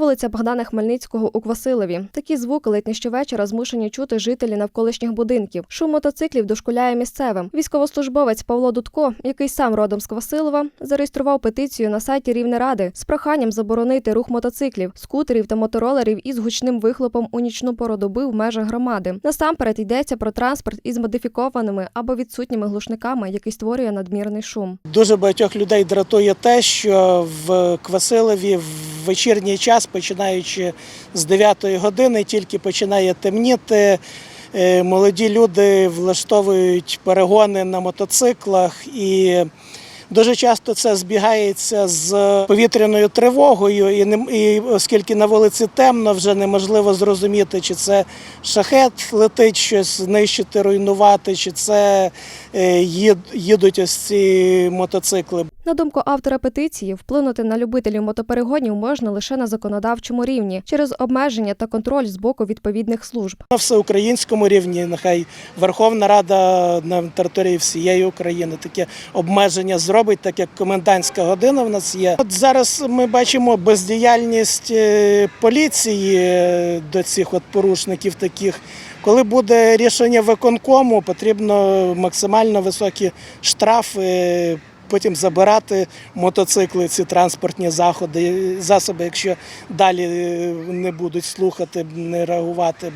вулиця Богдана Хмельницького у Квасилові. Такі звуки ледь не щовечора змушені чути жителі навколишніх будинків. Шум мотоциклів дошкуляє місцевим. Військовослужбовець Павло Дудко, який сам родом з Квасилова, зареєстрував петицію на сайті Рівнеради з проханням заборонити рух мотоциклів, скутерів та моторолерів із гучним вихлопом у нічну пору доби в межах громади. Насамперед йдеться про транспорт із модифікованими або відсутніми глушниками, який створює надмірний шум. Дуже багатьох людей дратує те, що в Квасилові в вечірній час, починаючи з 9 години, тільки починає темніти. е, Молоді люди влаштовують перегони на мотоциклах і. Дуже часто це збігається з повітряною тривогою, і, не, і оскільки на вулиці темно, вже неможливо зрозуміти, чи це шахет летить щось знищити, руйнувати, чи це е, їдуть ось ці мотоцикли. На думку автора петиції, вплинути на любителів мотоперегонів можна лише на законодавчому рівні через обмеження та контроль з боку відповідних служб. На всеукраїнському рівні нехай Верховна Рада на території всієї України таке обмеження зробить, так як комендантська година в нас є. От зараз ми бачимо бездіяльність е, поліції е, до цих от порушників таких. Коли буде рішення виконкому, потрібно максимально високі штрафи. Потім забирати мотоцикли, ці транспортні заходи, засоби, якщо далі е, не будуть слухати, не реагувати.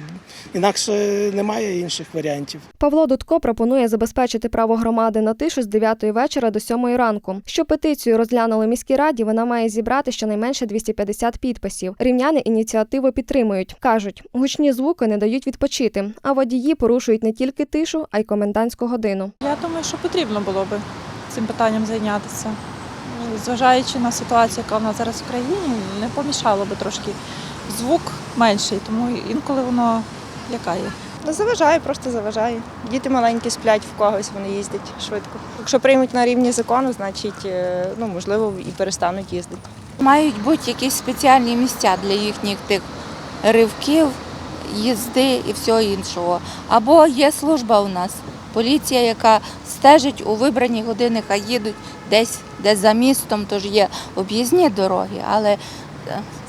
Інакше немає інших варіантів. Павло Дудко пропонує забезпечити право громади на тишу з 9 вечора до 7 ранку. Щоб петицію розглянули міській раді, вона має зібрати щонайменше 250 підписів. Рівняни ініціативу підтримують. кажуть, гучні звуки не дають відпочити, а водії порушують не тільки тишу, а й комендантську годину. Я думаю, що потрібно було би цим питанням зайнятися. Зважаючи на ситуацію, яка в нас зараз в країні, не помішало би трошки звук менший, тому інколи воно лякає. Ну, заважає, просто заважає. Діти маленькі сплять в когось, вони їздять швидко. Якщо приймуть на рівні закону, значить, е, ну, можливо, і перестануть їздити. Мають бути якісь спеціальні місця для їхніх тих ривків, їзди і всього іншого. Або є служба у нас, поліція, яка стежить у вибрані години, хай їдуть десь, десь за містом, тож є об'їзні дороги, але е,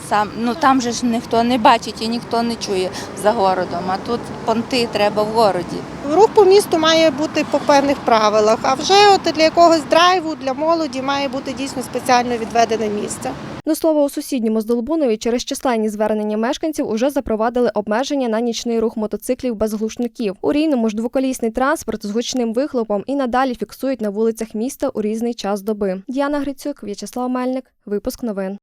сам, ну, там же ж ніхто не бачить і ніхто не чує за городом, а тут понти треба в городі. Рух по місту має бути по певних правилах, а вже от для якогось драйву для молоді має бути дійсно спеціально відведене місце. До слова, у сусідньому Здолбунові через численні звернення мешканців уже запровадили обмеження на нічний рух мотоциклів без глушників. У Рівному ж двоколісний транспорт з гучним вихлопом і надалі фіксують на вулицях міста у різний час доби. Діана Грицюк, В'ячеслав Мельник. Випуск новин.